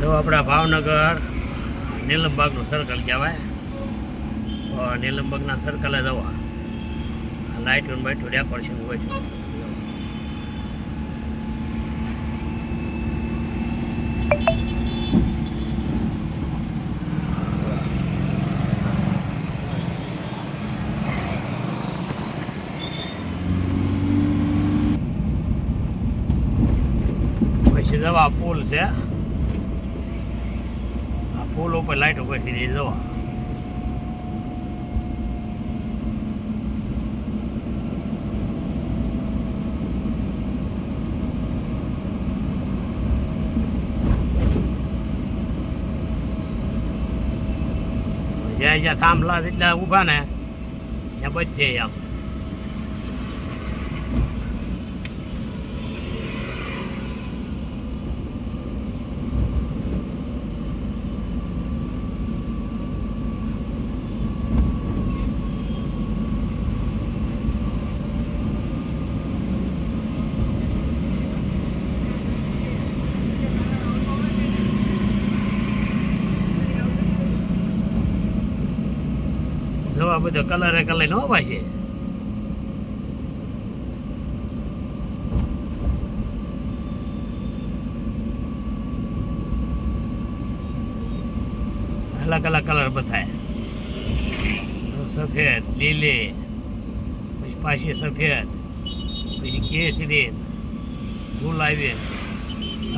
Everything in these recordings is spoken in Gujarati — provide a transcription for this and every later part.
જો આપણા ભાવનગર નીલમબાગનું સર્કલ કહેવાય. તો નીલમબાગના સર્કલે જવા. લાઇટું બાઇટું ડેકોરેશન હોય છે પછી જવા પુલ છે આ પુલ ઉપર લાઈટ ઉપરથી જવા જ્યાં જ્યાં થાંભલા જેટલા ઊભા ને ત્યાં બધે આમ જવા બધો કલરે કલર નો ભાઈ છે. અલગ અલગ કલર બતાય સફેદ, લીલી, પછી પાછી સફેદ, પછી કેસરી, ગુલાબી.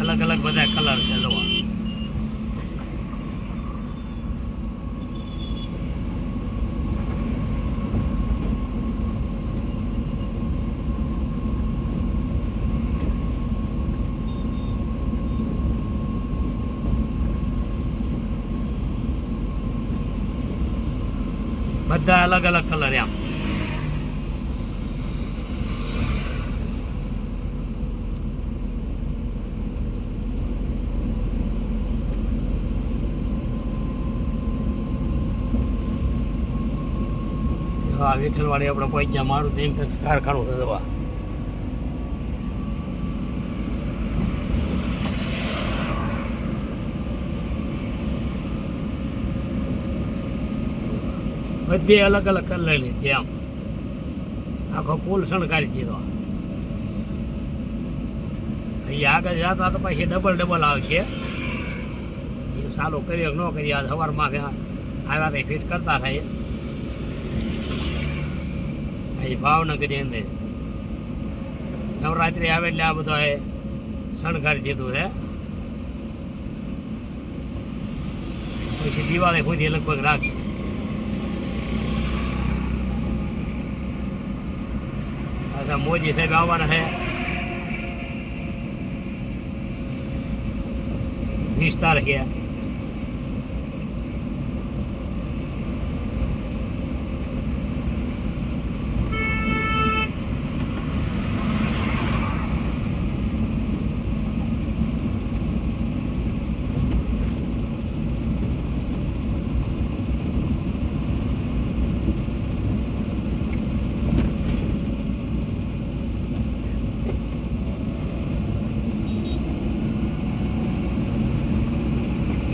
અલગ અલગ બધા કલર છે જોવા. બધા અલગ અલગ કલર એમ. હા વિઠલવાડી આપણે પહોંચ્યા, મારું તો ઇન્ફેક્સ કારખાનું છે દવા બધી અલગ અલગ કલર લીધી આમ. આખો પુલ શણગારી દીધો. અહીંયા આગળ જતા તો પછી ડબલ ડબલ આવશે. એ સારું કર્યો ન કર્યા સવારમાં આવ્યા તો ફિટ કરતા થાય અહીં ભાવનગરની અંદર. નવરાત્રિ આવે એટલે આ બધો એ શણગારી દીધું છે. પછી દિવાળી સુધી લગભગ રાખશે. પાછા મોદી સાહેબ આવવાના છે વીસ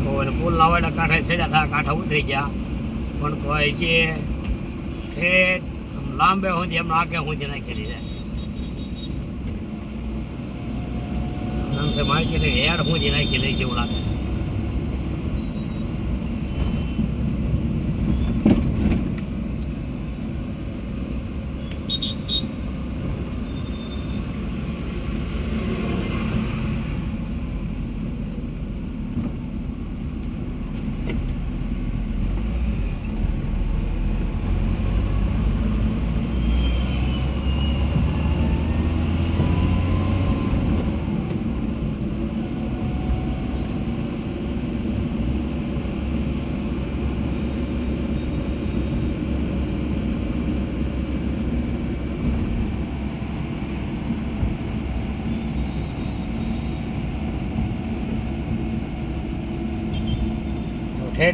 તો એને પુલ હોય એટલે હતા કાંઠા ઉતરી ગયા. પણ તો એ છે આમ લાંબે સુધી એમનો આગે સુધી નાખેલી છે. માહિતી હેડ સુધી લઈ છે એવું લાગે.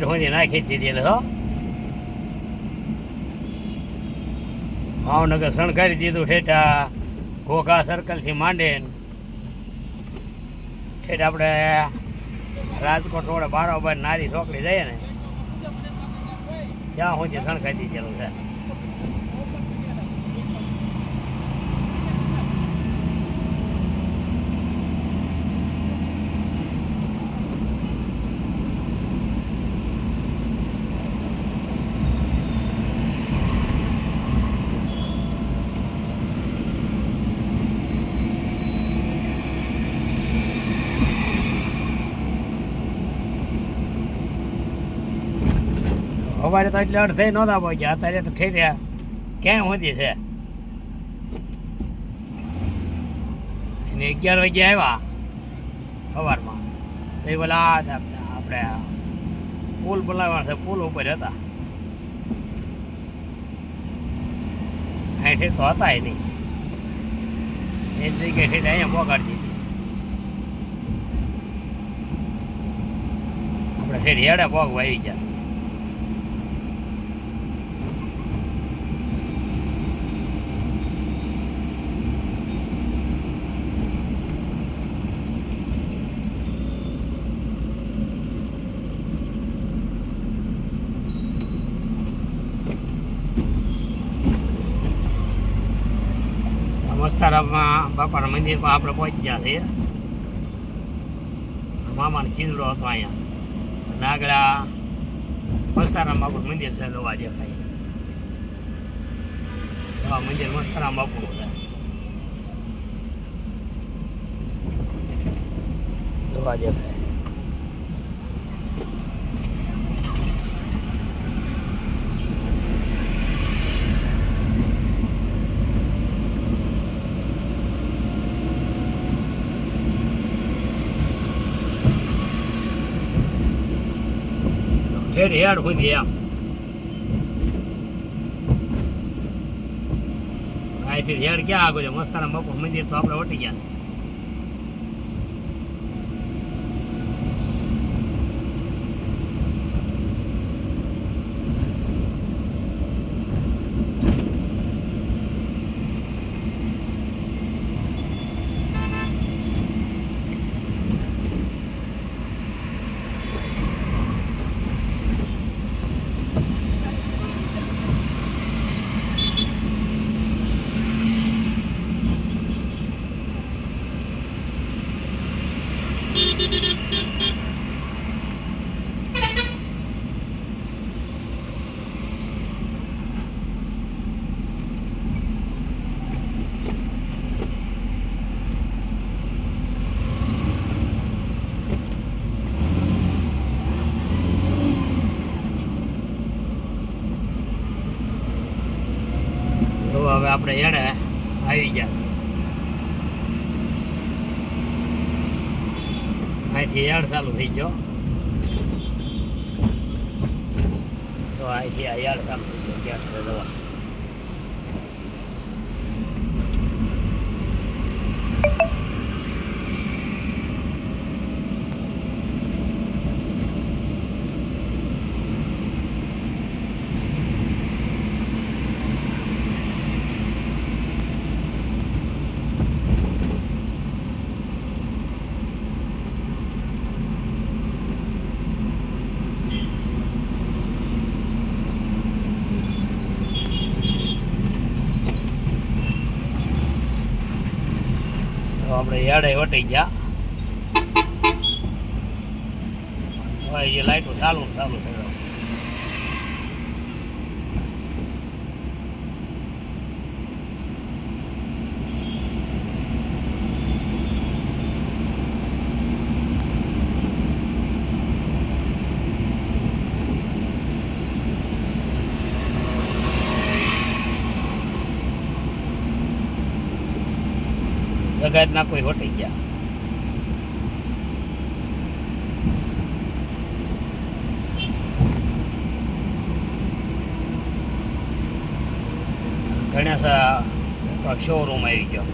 સુધી નાખી હો. ભાવનગર શણગારી દીધું ઠેઠા. ઘોઘા સર્કલથી માંડે ઠેઠ આપણે રાજકોટ રોડે બારોબાર નારી છોકરી જઈએ ને ત્યાં સુધી શણગારી દીધેલું છે. સવારે તો એટલે અડધે નહોતા પહોંચ્યા અત્યારે તો ઠેર્યા ક્યાં સુધી છે? અને અગિયાર વાગે આવ્યા સવારમાં. તો પેલા આપણે પુલ બોલાવવાના છે. પુલ ઉપર હતા. અહીંથી તો હતા નહીં. એ જગ્યાએ અહીંયા પહોંચાડી દીધી. આપણે ઠેઠ હેડે પગ વાવી ગયા. મસ્તારામાં બાપાના મંદિરમાં આપણે પહોંચી ગયા છીએ મામાનો ચીંદડો હતો અહીંયા. અને આગળ આ બાપુનું મંદિર છે જોવા દેખાય દવા મંદિર મસ્તારામ બાપુનું છે. જોવા દેખાય ઠેર હેડ સુધી એમ. અહીંથી હેડ ક્યાં આગળ મસ્તાના બાપુ મંદિર તો આપણે વટી ગયા તો હવે આપણે હેડે આવી ગયા અહીંથી હેડ ચાલુ થઈ ગયો તો અહીંથી આ હેડ ચાલુ થઈ ગયો ક્યાં છે દવા આપણે યાડે વટી ગયા. હવે એ લાઈટો ચાલુ ચાલુ થઈ સગાત ના કોઈ હોટી ગયા. ઘણા શોરૂમ આવી ગયો.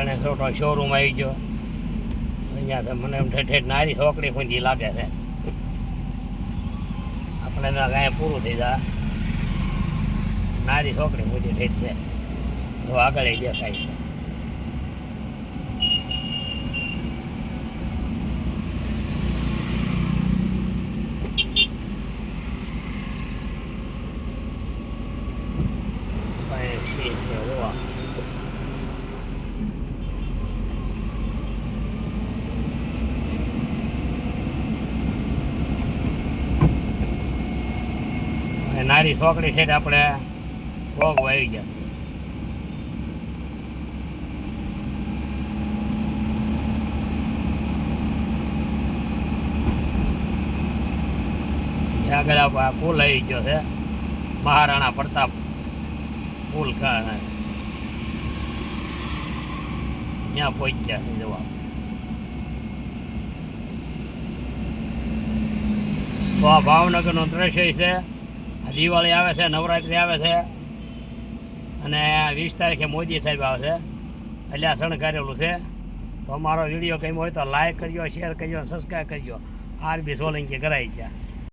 ઓટો શોરૂમ આવી ગયો. અહીંયા તો મને એમ ઠેઠ નારી છોકરી ખુંજી લાગે છે. આપણે તો કાંઈ પૂરું થઈ જાય. નારી છોકરી ખુંજી ઠેઠ છે. તો આગળ દેખાય છે કાંઈ છે નહીં, જોવા. અને છોકરી છે આપણે ભોગ વાવી ગયા. આગળ આ પુલ આવી ગયો છે. મહારાણા પ્રતાપ પુલ ત્યાં પહોંચ્યા છે જવા. તો આ ભાવનગરનો દ્રશ્ય છે. દિવાળી આવે છે, નવરાત્રિ આવે છે અને વીસ તારીખે મોદી સાહેબ આવે છે એટલે આ શણગારેલું છે. તો અમારો વીડિયો ગમ્યો હોય તો લાઈક કરજો શેર કરજો સબસ્ક્રાઈબ કરજો આરબી સોલંકી કરાવી છે.